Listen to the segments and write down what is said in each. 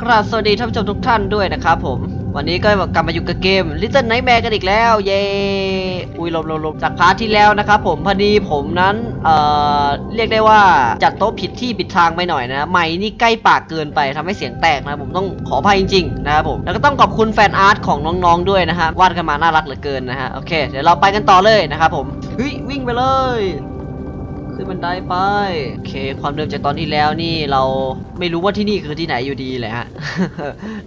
ครับสวัสดีท่านผู้ชมทุกท่านด้วยนะครับผม วันนี้ก็กลับมาอยู่กับเกม Little Nightmare กันอีกแล้ว เย้ อุ้ยลบหลบหลบจากพาร์ทที่แล้วนะครับผมพอดีผมนั้น เอ่อ เรียกได้ว่าจัดโต๊ะผิดที่ผิดทางไปหน่อยนะไม้นี่ใกล้ปากเกินไปทำให้เสียงแตกนะ ผมต้องขออภัยจริงๆนะครับผม แล้วก็ต้องขอบคุณแฟนอาร์ตของน้องๆด้วยนะฮะวาดกันมาน่ารักเหลือเกินนะฮะ โอเค เดี๋ยวเราไปกันต่อเลยนะครับผม เฮ้ยวิ่งไปเลย ขึ้นบันไดไปโอเค ความเดิมจากตอนที่แล้วนี่เราไม่รู้ว่าที่นี่คือที่ไหนอยู่ดีเลยฮะ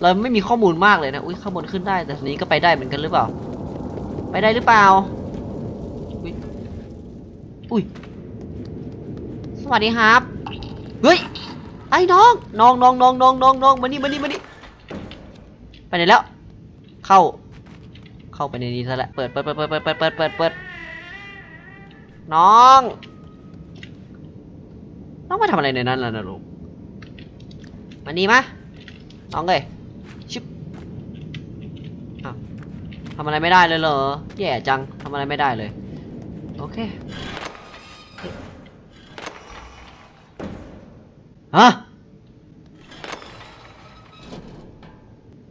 เราไม่มีข้อมูลมากเลยนะ อุ้ยข้างบนขึ้นได้ แต่ทีนี้ก็ไปได้เหมือนกันหรือเปล่า ไปได้หรือเปล่า อุ้ยอุ้ย สวัสดีครับ เฮ้ย ไอ้น้อง น้องน้องน้องน้องน้องน้องมานี่มานี่มานี่ไปไหนแล้ว เข้า เข้าไปในนี้ซะแล้วเปิดเปิดเปิดเปิดเปิดเปิดเปิดเปิดเปิดน้อง น้องมาทำอะไรในนั้นล่ะนะลูกมานี่มาน้องเลยชิบทำอะไรไม่ได้เลยเหรอ แย่จังทำอะไรไม่ได้เลย โอเคฮะ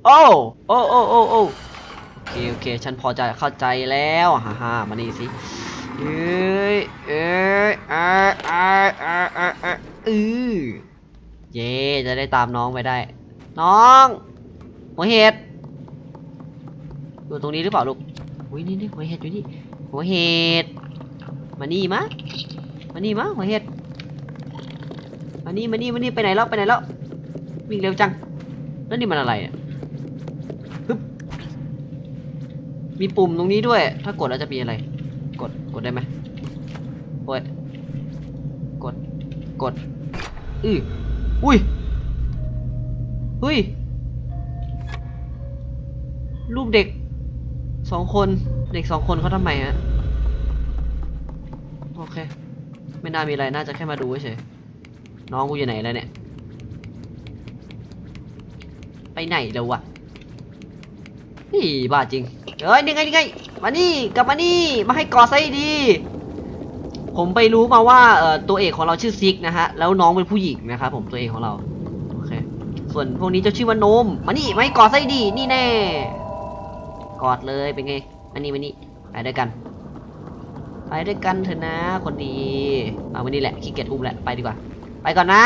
โอ้โอ้โอ้โอ้โอ้โอเคโอเค ฉันพอจะเข้าใจแล้ว ฮ่าฮ่ามานี่สิ เอ้ยเอ้ยอ่าอ่าอ่าอ่าอ่าอือเย่จะได้ตามน้องไปได้ น้องหัวเห็ดอยู่ตรงนี้หรือเปล่าลูกอุ้ยนี่นี่หัวเห็ดอยู่นี่หัวเห็ดมานี่มะมานี่มะหัวเห็ดมานี่มานี่มานี่ไปไหนแล้วไปไหนแล้ววิ่งเร็วจังแล้วนี่มันอะไรอะมีปุ่มตรงนี้ด้วย ถ้ากดแล้วจะมีอะไร ดได้ไหมโอ้ยกด กด อืออุ้ย อุ้ย รูปเด็กสองคน เด็กสองคนเขาทำไมฮะ โอเค ไม่น่ามีอะไร น่าจะแค่มาดูเฉย น้องกูอยู่ไหนแล้วเนี่ย ไปไหนแล้ววะ นี่บ้าจริง เอ้ยนี่ไงนี่ไงมานี่กลับมานี่มาให้กอดไซดี ผมไปรู้มาว่าเอ่อตัวเอกของเราชื่อซิกนะฮะ แล้วน้องเป็นผู้หญิงนะครับผมตัวเอกของเราโอเคส่วนพวกนี้จะชื่อว่าโนมมานี่มาให้กอดไซดีนี่แน่ กอดเลยเป็นไงมานี่มานี่ไปด้วยกัน ไปด้วยกันเถอะนะ คนดีเอาวันนี้แหละขี้เกียจอุ้มแหละไปดีกว่า ไปก่อนนะ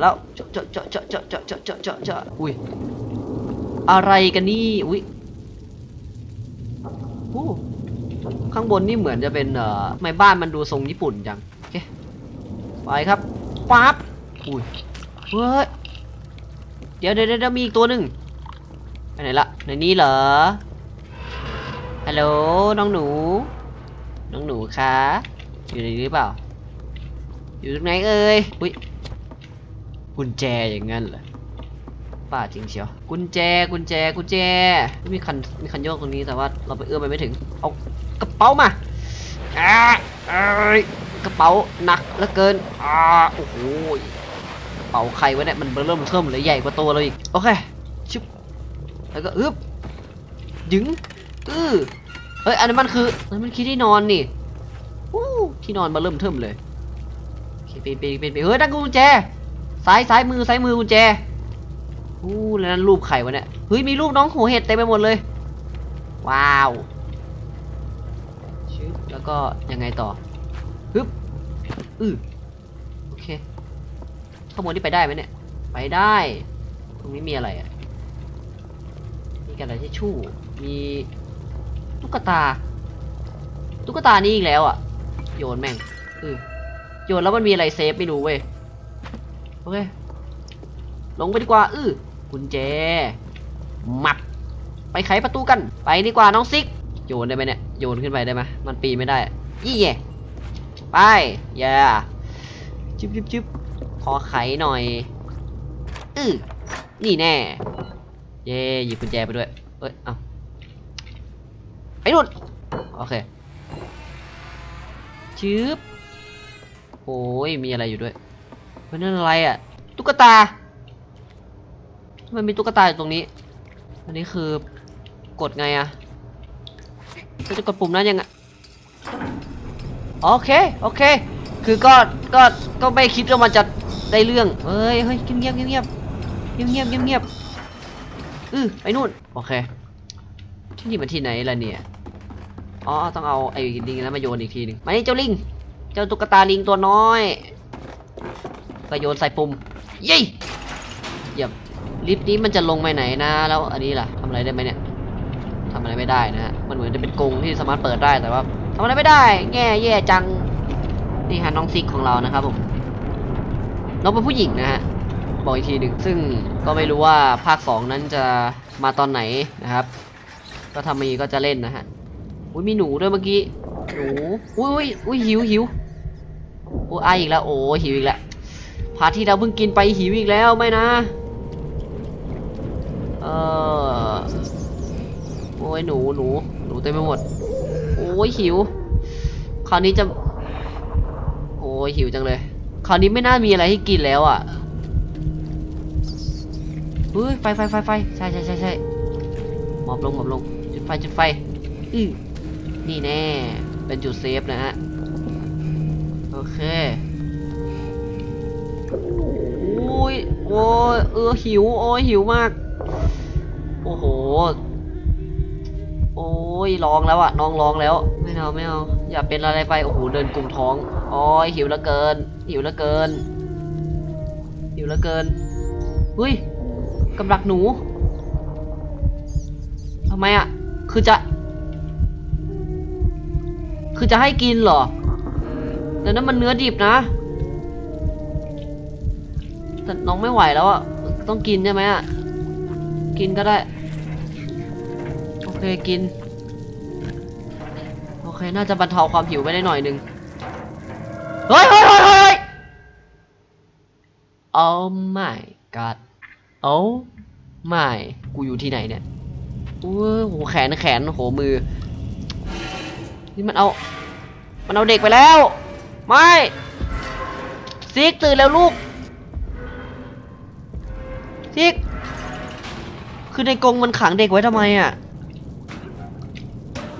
แล้วเจาะเจาะเจาะเจาะเจาะเจาะเจาะเจาะเจาะอุ้ย อะไรกันนี่อุ้ยโอ้ข้างบนนี่เหมือนจะเป็นเอ่อไมบ้านมันดูทรงญี่ปุ่นจังโอเคไปครับปั๊บอุ้ยเฮ้ยเดี๋ยวเดี๋ยวเดี๋ยวมีอีกตัวหนึ่งไปไหนละในนี้เหรอฮัลโหลน้องหนู น้องหนูคะอยู่ในนี้หรือเปล่า อยู่ตรงไหนเอ่ยอุ้ยกุญแจอย่างงั้นเหรอ ป้าจริงเชียว กุญแจ กุญแจ กุญแจ มีคัน มีคันโยกตรงนี้แต่ว่าเราไปเอื้อมไปไม่ถึง เอากระเป๋ามาอ่าเอ้ยกระเป๋าหนักเหลือเกิน อ่า โอ้โห กระเป๋าใครวะเนี่ย มันเริ่มเทิมเลยใหญ่กว่าตัวเราอีก โอเค ชุบ แล้วก็อึบดึงอื้อเฮ้ย อันนั้นมันคืออันนั้นมันคือที่นอนนี่อู้ที่นอนมาเริ่มเทิมเลยเปีนปีนปีนปีนเฮ้ยนั่นกุญแจ ซ้ายซ้ายมือซ้ายมือกุญแจ อู้แล้วนั่นรูปใครวะเนี่ยเฮ้ยมีรูปน้องหัวเห็ดเต็มไปหมดเลย ว้าวชึบแล้วก็ยังไงต่อฮึบอือโอเคข้างบนนี่ไปได้ไหมเนี่ยไปได้ ตรงนี้มีอะไรอะมีกระดาษทิชชู่มีตุ๊กตา ตุ๊กตานี่อีกแล้วอะ โยนแม่งเออโยนแล้วมันมีอะไรเซฟไม่รู้เว้ยโอเคลงไปดีกว่า อื้อ กุญแจมัด ไปไขประตูกัน ไปดีกว่าน้องซิก โยนได้ไหมเนี่ย โยนขึ้นไปได้ไหมมันปีนไม่ได้ ยี่แย่ไปอย่าจึ๊บจึ๊บจึ๊บขอไขหน่อยอือนี่แน่ เย่หยิบกุญแจไปด้วย เอ้ย เอาไอ้นุ่นโอเคชืบโอ้ยมีอะไรอยู่ด้วยเฮ้ยนั่นอะไรอะ ตุ๊กตา มันมีตุ๊กตาอยู่ตรงนี้ อันนี้คือกดไงอะเราจะกดปุ่มนั้นยังไงโอเคโอเค คือก็ก็ก็ไม่คิดว่ามันจะได้เรื่องเฮ้ยเฮ้ยเงียบเงียบเงียบเงียบเงียบเงียบเงียบอือไปนู่นโอเคที่นี่มันที่ไหนล่ะเนี่ยอ๋อต้องเอาไอ้ลิงนั้นมาโยนอีกทีหนึงมานี่เจ้าลิง เจ้าตุ๊กตาลิงตัวน้อยก็โยนใส่ปุ่มเย้เยี่ยม ลิฟต์นี้มันจะลงไปไหนนะ แล้วอันนี้ล่ะทำอะไรได้ไหมเนี่ยทำอะไรไม่ได้นะฮะมันเหมือนจะเป็นกรงที่สามารถเปิดได้แต่ว่าทำอะไรไม่ได้แง่แย่จังนี่ฮะน้องซิกของเรานะครับผมน้องเป็นผู้หญิงนะฮะบอกอีกทีหนึ่งซึ่งก็ไม่รู้ว่าภาค2นั้นจะมาตอนไหนนะครับ ก็ทำมีก็จะเล่นนะฮะอุ้ยมีหนูด้วยเมื่อกี้หนูอุ้ยอุ้ยอุ้ยหิวหิวโอ้ไออีกแล้วโอ้หิวอีกแล้วพาที่เราเพิ่งกินไปหิวอีกแล้วไม่นะ ออโอ้ยหนูหนูหนูเต็มไปหมด โอ้ยหิว คราวนี้จะ โอ้ยหิวจังเลย คราวนี้ไม่น่ามีอะไรให้กินแล้วอะเฮ้ยไฟไฟไฟไฟใช่ใช่ใช่ใช่หมอบลงหมอบลงจุดไฟจุดไฟอือนี่แน่ เป็นจุดเซฟนะฮะ โอเคโอ้ยโอ้ยเออหิว โอ้ยหิวมาก อ้โห โอ้ยร้องแล้วอะน้องร้องแล้ว ไม่เอาไม่เอาอย่าเป็นอะไรไป โอ้โห เดินกลุ่มท้องอ้ยหิวเหลือเกิน หิวเหลือเกิน หิวเหลือเกินเฮ้ยกำลักหนูทำไมอะคือจะ คือจะให้กินเหรอแต่นั้นมันเนื้อดิบนะแต่น้องไม่ไหวแล้วอะต้องกินใช่ไหมอะกินก็ได้ เคยกิน โอเค น่าจะบรรเทาความหิวไปได้หน่อยหนึ่งเฮ้ยเฮ้ยเฮ้ยเฮ้ย Oh my god Oh my กูอยู่ที่ไหนเนี่ยโอ้โหแขนแขนโหมือ นี่มันเอา มันเอาเด็กไปแล้ว ไม่ซิกตื่นแล้วลูกซิกคือในกรงมันขังเด็กไว้ทำไมอะ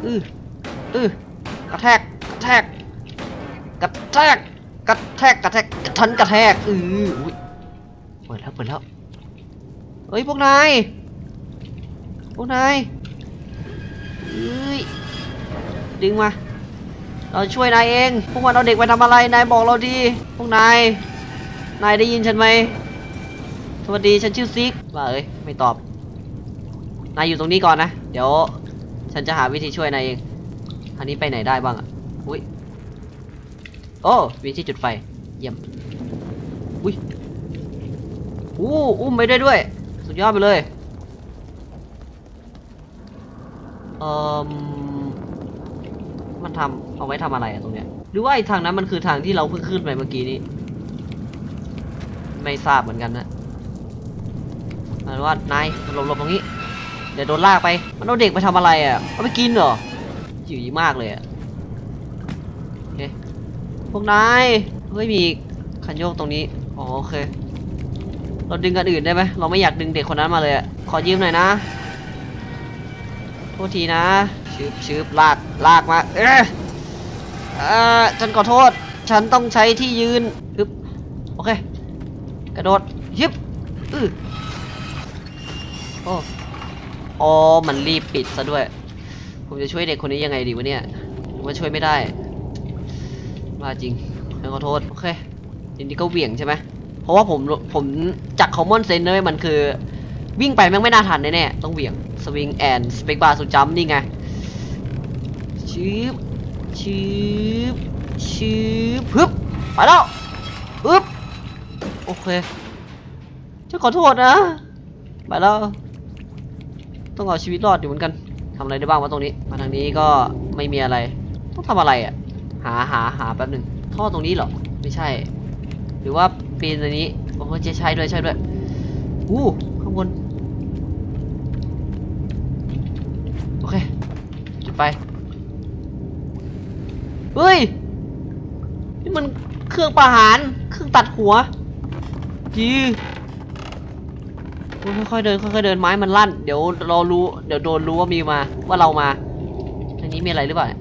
อืออือกระแทกกระแทกกระแทกกระแทกกระแทกทันกระแทกอืออุ้ยเปิดแล้วเปิดแล้วเฮ้ยพวกนายพวกนายเอ้ยดึงมา เราช่วยนายเอง พวกมันเอาเด็กไปทำอะไร นายบอกเราดี พวกนาย นายได้ยินฉันไหม สวัสดี ฉันชื่อซิกว่าเอ้ย ไม่ตอบ นายอยู่ตรงนี้ก่อนนะ เดี๋ยว ฉันจะหาวิธีช่วยนายเองอันนี้ไปไหนได้บ้างอะอุ้ยโอ้มีที่จุดไฟ เยี่ยมอุ้ยอู้อุ้มไปได้ด้วย สุดยอดไปเลยเอ่อมันทำเอาไว้ทำอะไรอะตรงเนี้ยหรือว่าไอ้ทางนั้นมันคือทางที่เราเพิ่งขึ้นไปเมื่อกี้นี้ ไม่ทราบเหมือนกันนะเอาเป็นว่านายหลบๆตรงนี้ ดี๋ยวโดนลากไปมันเอาเด็กไปทำอะไรอะเอาไปกินเหรอหิวมากเลยอะโอเคพวกนายเฮ้ยมีคันโยกตรงนี้อ๋อโอเค เราดึงกันอื่นได้ไหมเราไม่อยากดึงเด็กคนนั้นมาเลยอะขอยืมหน่อยนะโทษทีนะชืบชืบลากลากมาเออเออฉันขอโทษ ฉันต้องใช้ที่ยืนฮึบโอเค กระโดดยึบอือโอ้ อ๋อ มันรีบปิดซะด้วย ผมจะช่วยเด็กคนนี้ยังไงดีวะเนี่ยมว่าช่วยไม่ได้ว่าจริงขอโทษ โอเคทีนี้ก็เหวี่ยงใช่ไหมเพราะว่าผม ผมจาก common sense เลยมันคือ วิ่งไปแม่งไม่น่าทันแน่ๆต้องเหวี่ยง สวิงแอนสเปกบาร์สุดจัมนี่ไงชืบชืบชืบฮึบไปแล้วฮึบโอเคฉันขอโทษนะ ไปแล้ว ต้องเอาชีวิตรอดอยู่เหมือนกันทำอะไรได้บ้างวะตรงนี้ มาทางนี้ก็ไม่มีอะไร ต้องทำอะไรอะ หาหาหาแป๊บหนึ่งท่อตรงนี้เหรอ ไม่ใช่ หรือว่าปีนอันนี้โอ้โหใช่ด้วยใช่ด้วย อู้ข้างบน โอเค จุดไฟ เฮ้ย นี่มันเครื่องประหาร เครื่องตัดหัวจี้ ค่อยๆเดินค่อยๆเดินไม้มันลั่น เดี๋ยวเรารู้เดี๋ยวโดนรู้ว่ามีมาว่าเรามาอันนี้มีอะไรหรือเปล่านี่ย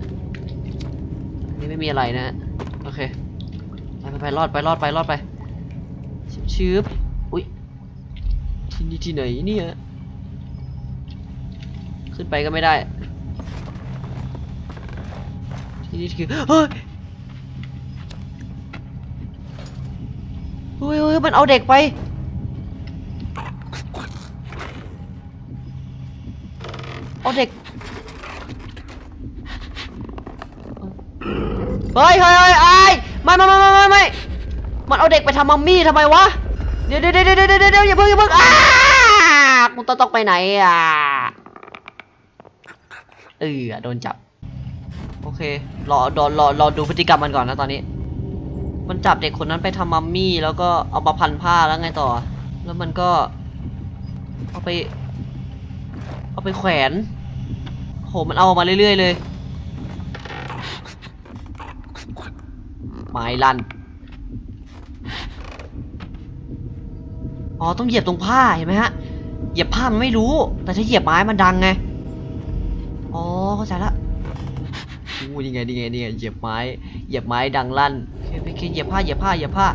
อันนี้ไม่มีอะไรนะโอเคไปไปรอดไปรอดไปรอดไปชืบอุ้ยที่นี่ที่ไหนเนี่ยขึ้นไปก็ไม่ได้ ที่นี่คือเฮ้ยเฮ้ยเฮ้ยมันเอาเด็กไป เอาเด็ก เฮ้ยเฮ้ยเฮ้ยไอ้ไม่ไม่ไม่ไม่ไม่ไม่มันเอาเด็กไปทำมัมมี่ทำไมวะ เดี๋ยวเดี๋ยวเดี๋ยวเดี๋ยวเดี๋ยวอย่าเพิ่งอย่าเพิ่งอ้ากูต้องต้องไปไหนอะเออโดนจับ โอเค รอรอรอรอดูพฤติกรรมมันก่อนนะตอนนี้ มันจับเด็กคนนั้นไปทำมัมมี่ แล้วก็เอามาพันผ้าแล้วไงต่อ แล้วมันก็ เอาไป เอาไปแขวน โหมันเอามาเรื่อยๆเลย ไม้ลั่น อ๋อต้องเหยียบตรงผ้าเห็นไหมฮะ เหยียบผ้ามันไม่รู้ แต่ถ้าเหยียบไม้มันดังไง อ๋อเข้าใจละอู้นี่ไงนี่ไงนี่ไงเหยียบไม้ เหยียบไม้ดังลั่นโอเคโอเคเหยียบผ้าเหยียบผ้าเหยียบผ้า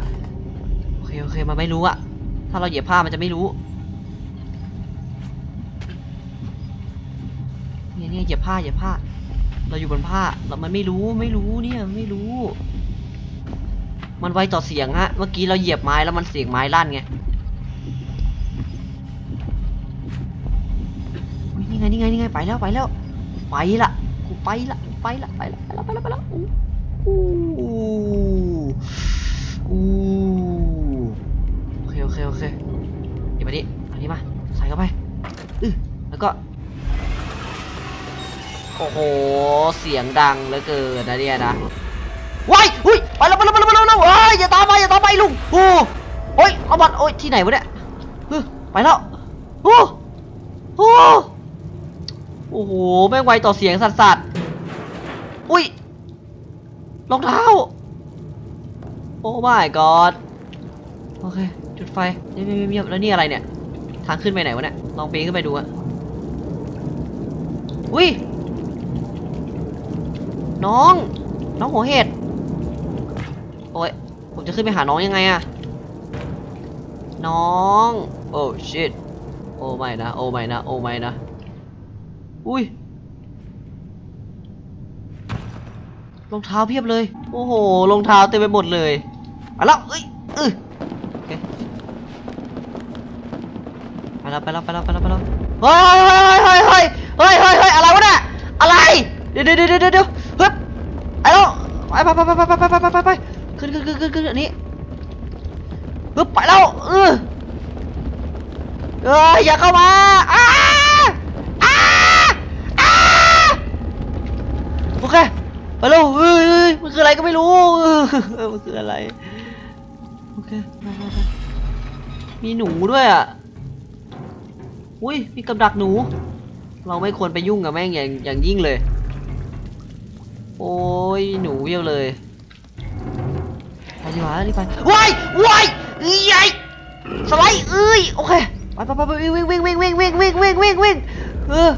โอเคโอเคมันไม่รู้อะถ้าเราเหยียบผ้ามันจะไม่รู้ เนี่ยเนี่ยเหยียบผ้าเหยียบผ้า เราอยู่บนผ้าแล้วมันไม่รู้ไม่รู้เนี่ยไม่รู้ มันไวต่อเสียงฮะ เมื่อกี้เราเหยียบไม้แล้วมันเสียงไม้ลั่นไงอุ๊ยนี่ไงนี่ไงนี่ไงไปแล้วไปแล้ว ไปละกูไปละกูไปละไปละไปละไปละไปละอู้อู้อู้โอเคโอเคโอเคเดี๋ยวมาดิอันนี้มาใส่เข้าไปอือแล้วก็ โอ้โห เสียงดังเหลือเกินนะเนี่ยนะว้ายอุ้ยไปแล้วไปแล้วไปแล้วไปแล้วเอ้ยอย่าตามไปอย่าตามไปลุงโอ้โอ้ยเอาบัตรโอ้ยที่ไหนวะเนี่ยไปแล้วโอ้โอ้โอ้โหแม่งไวต่อเสียงสัสสัสๆอุ้ยรองเท้าโอ้ my god โอเค จุดไฟเงียบเงียบแล้วนี่อะไรเนี่ย ทางขึ้นไปไหนวะเนี่ย ลองปีนขึ้นไปดูอะอุ้ย น้อง น้องหัวเห็ดโอ้ยผมจะขึ้นไปหาน้องยังไงอะน้อง โอ้ shit โอ้ไม่นะ โอ้ไม่นะ โอ้ไม่นะ อุ้ยรองเท้าเพียบเลย โอ้โหรองเท้าเต็มไปหมดเลยมาแล้วเอ้ยเออไปแล้วไปแล้วไปแล้วไปแล้วไปแล้วเฮ้ยเฮ้ยเฮ้ยเฮ้ยเฮ้ยเฮ้ยเฮ้ยอะไรวะเนี่ยอะไร เดี๋ยวเดี๋ยวเดี๋ยวเดี๋ยว ไอ้แล้วไปไปไปไปไปไปไปไปไปไปขึ้นขึ้นขึ้นขึ้นขึ้นอันนี้ฮึบไปแล้วเออเอ้ยอย่าเข้ามาอ้าอ้าอ้าโอเคไปแล้วเอ้ยมันคืออะไรก็ไม่รู้เออมันคืออะไรโอเคมามามามีหนูด้วยอะอุ้ยมีกับดักหนู เราไม่ควรไปยุ่งกับแม่งอย่างอย่างยิ่งเลย โอ้ยหนูเยอะเลยไปดีกว่ารีบไปว้ายว้ายเอ้ยสไลด์เอ้ยโอเคไปไปไปไปวิ่งวิ่งวิ่งวิ่งวิ่งวิ่งวิ่งวิ่งวิ่งเออ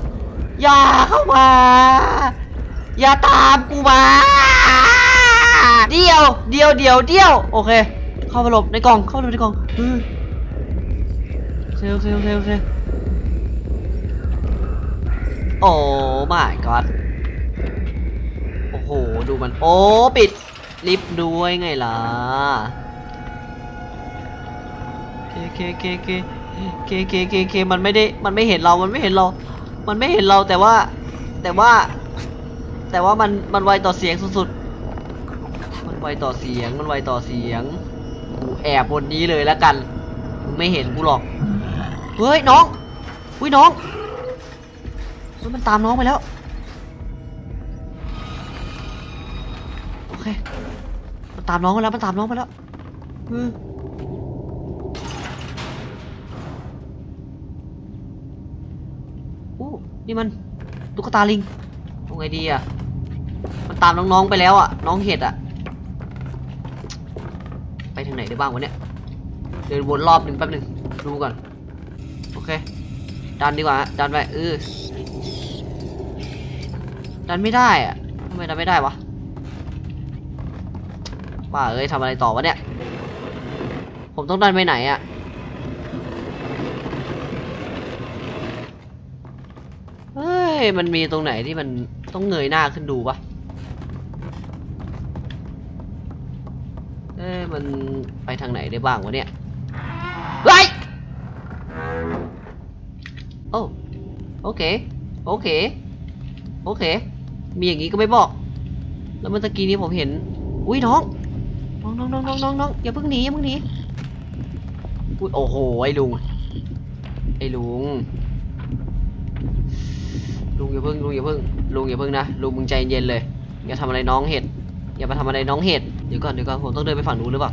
อย่าเข้ามา อย่าตามกูมาเดียวเดียวเดียวเดียวโอเค เข้าไปหลบในกล่องเข้าไปหลบในกล่องเออโอเคโอเคโอเคโอเคโอ้ my god ดูมัน โอ้ ปิด ลิฟต์ด้วยไงล่ะเคเคเคเคเคเคเคเคมันไม่ได้ มันไม่เห็นเรา มันไม่เห็นเรา มันไม่เห็นเราแต่ว่า แต่ว่า แต่ว่ามัน มันไวต่อเสียงสุดๆ มันไวต่อเสียง มันไวต่อเสียง กูแอบบนนี้เลยแล้วกัน มึงไม่เห็นกูหรอก เฮ้ยน้อง อุ้ยน้องมันตามน้องไปแล้ว ตามน้องไปแล้วมันตามน้องไปแล้วอออู้นี่มันตุ๊กตาลิงทำไงดีอะ มันตามน้องๆไปแล้วอะ น้องเห็ดอะ ไปทางไหนได้บ้างวะเนี่ย เดินวนรอบหนึ่งแป๊บหนึ่งดูก่อน โอเค ดันดีกว่าฮะดันไปเออดันไม่ได้อะทำไมดันไม่ได้วะ ป้าเอ้ยทำอะไรต่อวะเนี่ย ผมต้องดันไปไหนอะเฮ้ย มันมีตรงไหนที่มันต้องเงยหน้าขึ้นดูปะเอ้ยมันไปทางไหนได้บ้างวะเนี่ยไว้โอ้โอเค โอเค โอเค มีอย่างนี้ก็ไม่บอก แล้วเมื่อกี้นี้ผมเห็น อุ้ยน้อง น้องน้องน้องน้องน้องน้องอย่าเพิ่งหนีอย่าเพิ่งหนีอุ้ยโอ้โหไอ้ลุงไอ้ลุงลุงอย่าเพิ่งลุงอย่าเพิ่งลุงอย่าเพิ่งนะลุงมึงใจเย็นเลยอย่าทำอะไรน้องเห็ดอย่ามาทำอะไรน้องเห็ดเดี๋ยวก่อนเดี๋ยวก่อนผมต้องเดินไปฝั่งนู้นหรือเปล่า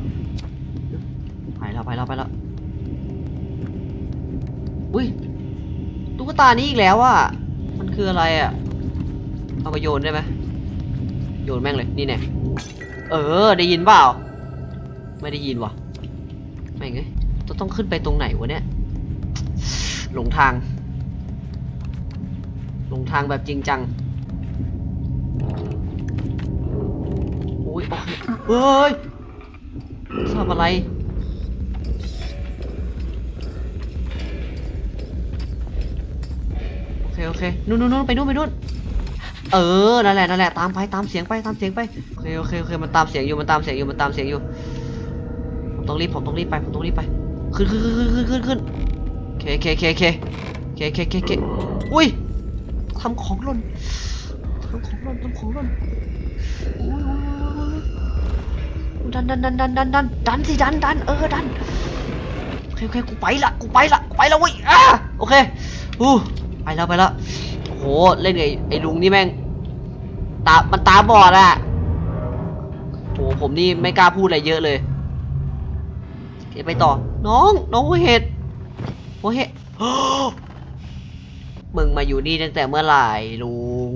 ไปแล้วไปแล้วไปแล้วอุ้ยตุ๊กตานี้อีกแล้วอะมันคืออะไรอะเอาไปโยนได้ไหมโยนแม่งเลยนี่แน่ เออ ได้ยินเปล่า ไม่ได้ยินวะไม่งเงยต้องต้องขึ้นไปตรงไหนวะเนี่ย หลงทาง หลงทางแบบจริงจังโอ้ยโอเคเฮ้ยทำอะไรโอเคโอเคนู่นนู่นไปนู่นไปนู่น เออ นั่นแหละ นั่นแหละ ตามไป ตามเสียงไป ตามเสียงไป โอเค โอเค โอเค มันตามเสียงอยู่ มันตามเสียงอยู่ มันตามเสียงอยู่ ผมต้องรีบ ผมต้องรีบไป ผมต้องรีบไป ขึ้นขึ้นขึ้นขึ้นขึ้นขึ้นเคเคเคเคเคเคเคอเคอุ้ยทำของหล่นทำของหล่นทำของหล่นดันดันดันดันดันดันดันสิดันดันเออดันโอเคโอเคกูไปละกูไปละกูไปละเว้ยอะโอเคอู้ไปแล้วไปแล้วโอ้โหเล่นไอ้ไอ้ลุงนี่แม่ง ตา มันตาบอดอะโอ้โหผมนี่ไม่กล้าพูดอะไรเยอะเลยโอเคไปต่อ น้อง น้องหัวเห็ดหัวเห็ดมึงมาอยู่นี่ตั้งแต่เมื่อไหร่ลุง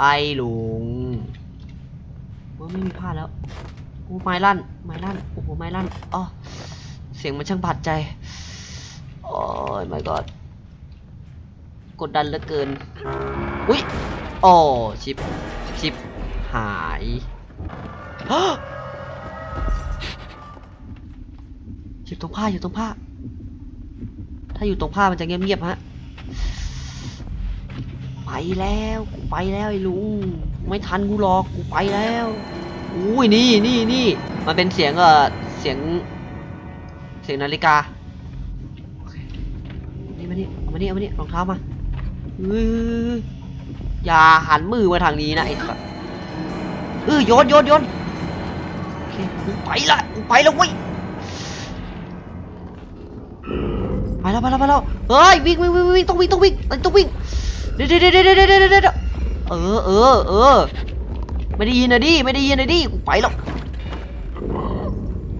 ไอ้ลุงว่าไม่มีพลาแล้วโอ้ไม้ลั่น ไม้ลั่น โอ้โห ไม้ลั่นอ๋อเสียงมันช่างบาดใจ โอ้ยไม่กอดกดดันเหลือเกิน อุ้ย โอ้ชิปชิปหายชิปตรงผ้าอยู่ตรงผ้า ถ้าอยู่ตรงผ้ามันจะเงียบๆฮะไปแล้วกูไปแล้วไอ้ลุงไม่ทันกูหรอกกูไปแล้วอุ้ยนี่นี่นี่มันเป็นเสียงเออเสียง เสียงนาฬิกาโอเคนี่มานี่เอามานี่เอามานี่รองเท้ามาเอ้ย อย่าหันมือมาทางนี้นะไอ้สัสเออโยนโยนโยนโอเคกูไปละกูไปแล้วเว้ยไปแล้วไปแล้วไปแล้วเฮ้ยวิ่งวิ่งวิ่งวิ่งต้องวิ่งต้องวิ่งต้องวิ่งเดี๋ยวเดี๋ยวเดี๋ยวเดี๋ยวเดี๋ยวเดี๋ยวเดี๋ยวเออเออเออไม่ได้ยินนะดิไม่ได้ยินนะดิกูไปแล้ว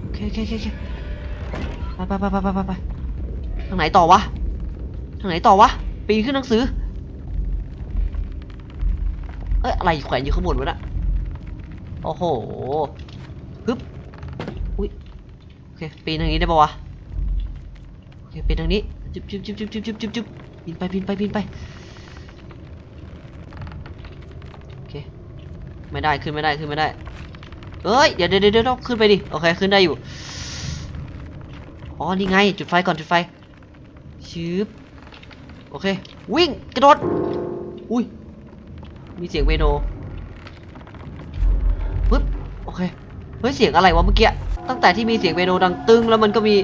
โอเคโอเคโอเคโอเคไปไปไปไปไปไปไปทางไหนต่อวะทางไหนต่อวะปีนขึ้นหนังสือ เอ้ยอะไรแขวนอยู่ข้างบนวะน่ะโอ้โหฮึบอุ้ยโอเคปีนทางนี้ได้ปะวะโอเคปีนทางนี้จุ๊บจุ๊บจุ๊บจุ๊บจุ๊บจุ๊บจุ๊บจุ๊บปีนไปปีนไปปีนไปโอเคไม่ได้ขึ้นไม่ได้ขึ้นไม่ได้เอ้ยเดี๋ยวเดี๋ยวเดี๋ยวเดี๋ยวขึ้นไปดิโอเคขึ้นได้อยู่อ๋อนี่ไงจุดไฟก่อนจุดไฟชืบโอเควิ่งกระโดดอุ้ย มีเสียงเวโนปึ๊บโอเคเฮ้ยเสียงอะไรวะเมื่อกี้ตั้งแต่ที่มีเสียงเวโนดังตึงแล้วมันก็มี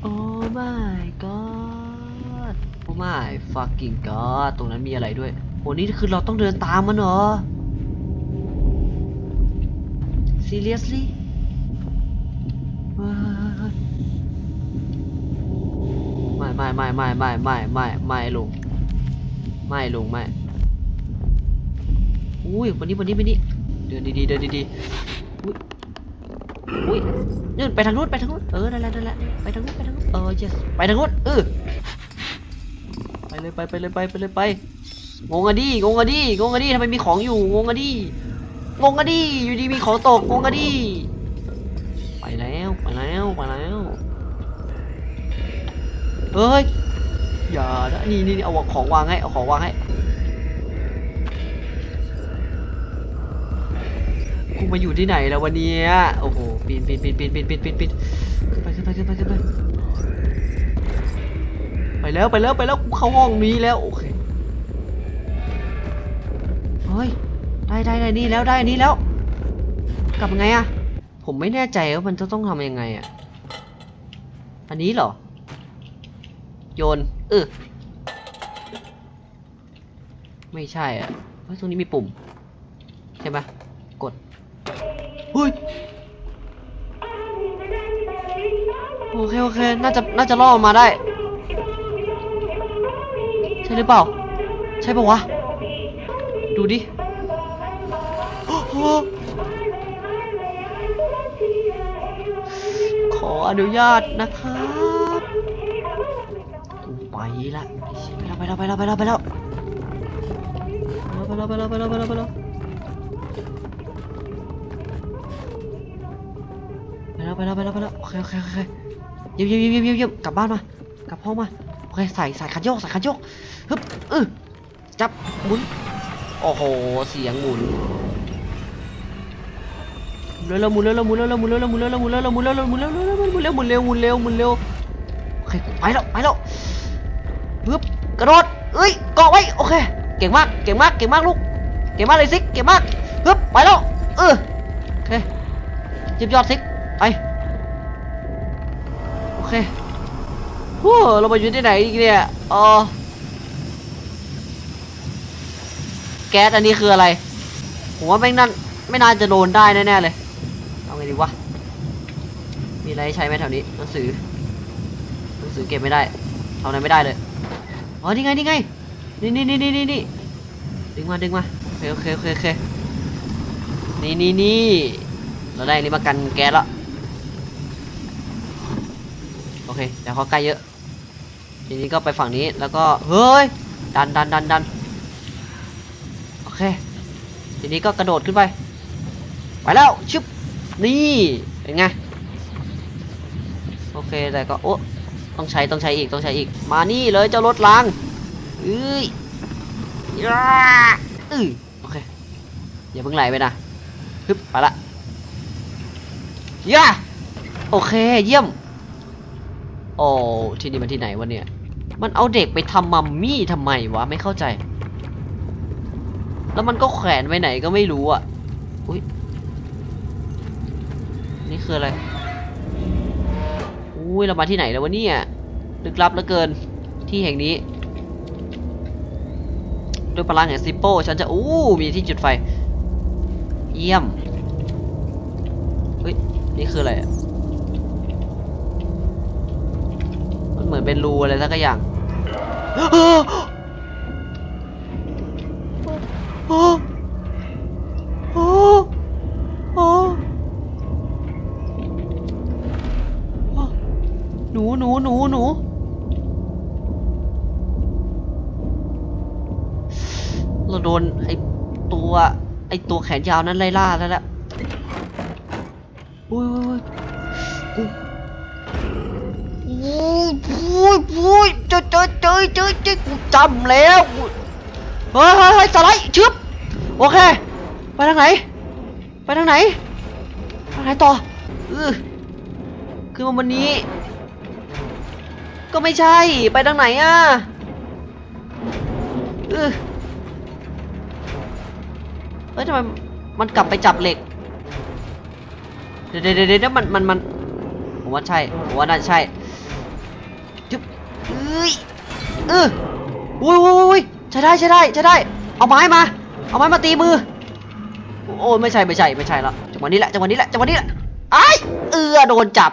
โอ้ my god โอ้ my fucking god ตรงนั้นมีอะไรด้วยโหนี่คือเราต้องเดินตามมันเหรอ seriously ไม่ไม่ไม่ไม่ไม่ไม่ไม่ลุงไม่ลุงไม่อุ้ยวันนี้วันนี้วันนี้เดินดีๆเดินดีๆอุ้ยอุ้ยนื่ไปทางนู้นไปทางนู้นเออนั่นแหละนั่นแหละไปทางนู้นไปทางนู้นเออเจสไปทางนู้นเออไปเลยไปไปเลยไปไปเลยไปงงอะดิงงอะดิงงอะดิทำไมมีของอยู่งงอะดิงงอะดิอยู่ดีมีของตกงงอะดิไปแล้วไปแล้วไปแล้ว เฮ้ย อย่านะนี่นี่เอาของวางให้ เอาของวางให้ กูมาอยู่ที่ไหนแล้ววันนี้โอ้โห ปีนปีนปีนปีนปีนปีนปีนปีนขึ้นไปขึ้นไปขึ้นไปขึ้นไป ไปแล้วไปแล้วไปแล้วกูเข้าห้องนี้แล้วโอเค เฮ้ย ได้ได้ได้นี่แล้วได้นนี้แล้ว กลับยังไงอะผมไม่แน่ใจว่ามันจะต้องทำยังไงอะอันนี้เหรอ โยนเออไม่ใช่อะเฮ้ยตรงนี้มีปุ่ม ใช่ไหมกดเฮ้ยโอเคโอเคน่าจะน่าจะล่อมันมาได้ ใช่หรือเปล่า ใช่ปะวะ ดูดิโอ้โหขออนุญาตนะครับ ไปละไปแล้วไปแล้วไปแล้วไปแล้วไปแล้วไปแล้วไปแล้วไปแล้วไปแล้วไปแล้วไปแล้วไปแล้วไปแล้วโอเคโอเคโอเคเยี่ยมเยี่ยมเยี่ยมเยี่ยมกลับบ้านมากลับห้องมาโอเคใส่ใส่คันโยกใส่คันโยกฮึบเออจับหมุนโอ้โหเสียงหมุนหมุนเร็วหมุนเร็วๆหมุนเร็วๆหมุนเร็วๆหมุนเร็วหมุนเร็วหมุนเร็วหมุนเร็วหมุนเร็วหมุนเร็วหมุนเร็วหมุนเร็วหมุนเร็วหมุนเร็วหมุนเร็วโอเคไปแล้วไปแล้ว ฮึบกระโดดเอ้ยเกาะไว้โอเค เก่งมากเก่งมากเก่งมากลูกเก่งมากเลยซิกเก่งมากฮึบไปแล้วเออโอเคจิบยอดซิกไปโอเคโอ้เรามาอยู่ที่ไหนอีกเนี่ยอ๋อแก๊สอันนี้คืออะไรผมว่าแม่งนั่นไม่น่าจะโดนได้แน่ๆเลยเอาไงดีวะมีอะไรใช้ไหมแถวนี้หนังสือหนังสือเก็บไม่ได้เอาอะไรไม่ได้เลย อ๋อนี่ไงนี่ไงนี่นี่นี่นี่นี่นี่ดึงมาดึงมาโอเคโอเคโอเคโอเคนี่นี่นี่เราได้นนี้มากันแก๊สแล้วโอเคเดี๋ยวเขาใกล้เยอะ ทีนี้ก็ไปฝั่งนี้แล้วก็เฮ้ยดันดันดันดันโอเค ทีนี้ก็กระโดดขึ้นไป ไปแล้วชึบนี่เป็นไงโอเคแต่ก็โอ้ ต้องใช้ต้องใช้อีกต้องใช้อีก มานี่เลยเจ้ารถล้างเอ้ยยาอือโอเคอย่าเพิ่งไหลไปนะฮึบไปละย่าโอเคเยี่ยมโอ้ที่นี่มันที่ไหนวะเนี่ย มันเอาเด็กไปทำมัมมี่ทำไมวะไม่เข้าใจ แล้วมันก็แขวนไว้ไหนก็ไม่รู้อะอุ้ยนี่คืออะไร อุ้ยเรามาที่ไหนแล้ววะเนี่ยลึกลับเหลือเกินที่แห่งนี้ด้วยพลังแห่งซิปโป้ฉันจะอู้มีที่จุดไฟ เยี่ยมเฮ้ยนี่คืออะไรมันเหมือนเป็นรูอะไรสักอย่าง โอ้โอ้โอ้หนูหนูหนูหนูเราโดนไอตัวไอตัวแข นยาวนั้นไล่ล่าแล้วแหละอุ้ยอุ้ยอุ้ยอุ้ยอุ้ยเจอเจอเจอเจอเจอกูจำแล้วเฮ้ยเฮ้ยเฮ้ยสไลด์ชึบโอเค ไปทางไหน ไปทางไหนทางไหนต่อเออคือมันวันนี้ ก็ไม่ใช่ ไปทางไหนอะเออเอ้ยทำไม มันกลับไปจับเหล็ก เดี๋ยวเดี๋ยวเดี๋ยวมันมันมันผมว่าใช่ผมว่าน่าใช่จุ๊บเอ้ยเอออุ้ยอุ้ยอุ้ยใช้ได้ใช้ได้ใช้ได้ เอาไม้มา เอาไม้มาตีมือ โอ้ไม่ใช่ไม่ใช่ไม่ใช่แล้วจังหวะนี้แหละจังหวะนี้แหละจังหวะนี้แหละไอ้ายเออโดนจับ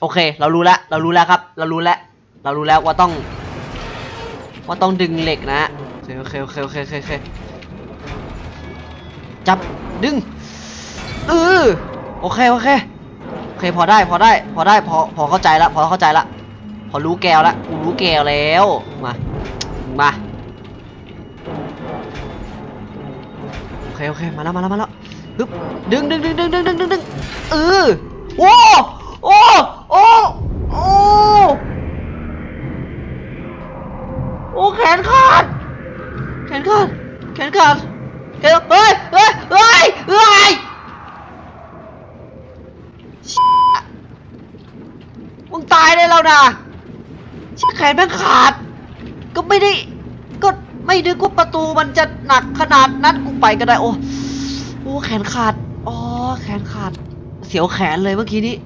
โอเค เรารู้แล้วเรารู้แล้วครับ เรารู้แล้วเรารู้แล้วว่าต้อง ว่าต้องดึงเหล็กนะโอเคโอเคโอเคโอเคโอเค จับดึงเออโอเคโอเคโอเคพอได้พอได้พอได้พอพอเข้าใจละพอเข้าใจละพอรู้แกวละกูรู้แกวแล้วมามาโอเคโอเคมาแล้วมาแล้วมาแล้วฮึบดึงดึงดึงดึงดึงดึงดึงดึงเออโอ้โอ้โอ้โอ้โอ้แขนขาดแขนขาดแขนขาด เฮ้ยเฮ้ยเฮ้ยเฮ้ยมึงตายได้แล้วนะชี่ยแขนแม่งขาด ก็ไม่ได้ ก็ไม่นึกว่าประตูมันจะหนักขนาดนั้นกูไปก็ได้ โอ้โอ้แขนขาด อ๋อ แขนขาด เสียวแขนเลยเมื่อกี้นี้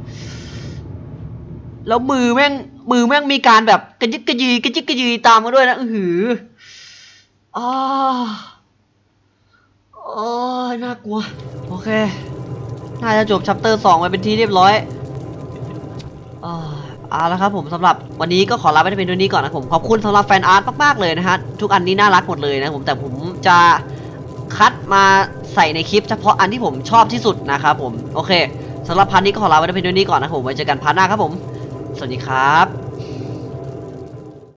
แล้วมือแม่ง มือแม่งมีการแบบกระยึกกระยือกระยึกกระยือตามมาด้วยนะ อือหืออ๋อ โอ้ยน่ากลัว โอเค น่าจะจบชัปเตอร์สองไปเป็นที่เรียบร้อยอ่าเอาละครับผมสำหรับวันนี้ก็ขอลาไปเป็นเท่านี้ก่อนนะผมขอบคุณสำหรับแฟนอาร์ตมากๆเลยนะฮะทุกอันนี้น่ารักหมดเลยนะผมแต่ผมจะคัดมาใส่ในคลิปเฉพาะอันที่ผมชอบที่สุดนะครับผมโอเคสำหรับพาร์ทนี้ก็ขอลาไปเป็นเท่านี้ก่อนนะผมไว้เจอกันพาร์ทหน้าครับผม สวัสดีครับ